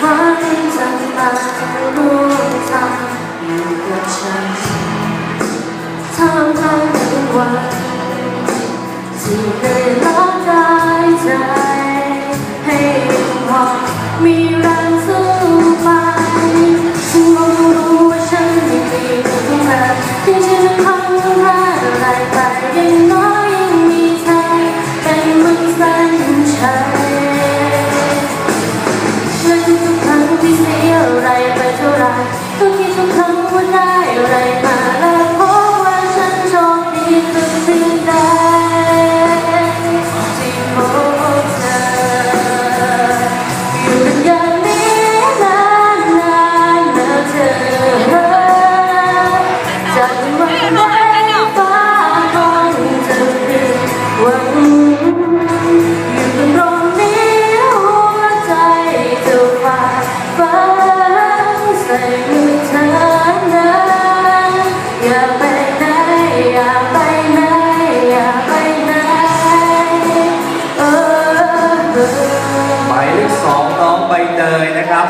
ขอให้จำตาร่วมทำอยู่กับฉันทำให้ทุวันที่ได้รับได้ใจให้ยังพอมีแรงสู้ไปฉันรู้ว่าฉันยังมีเพื่อนที่ฉันคงพลาดอะไไปยังน้อยยังมีเธอเนมึงสัชัย สองน้องใบเตยนะครับ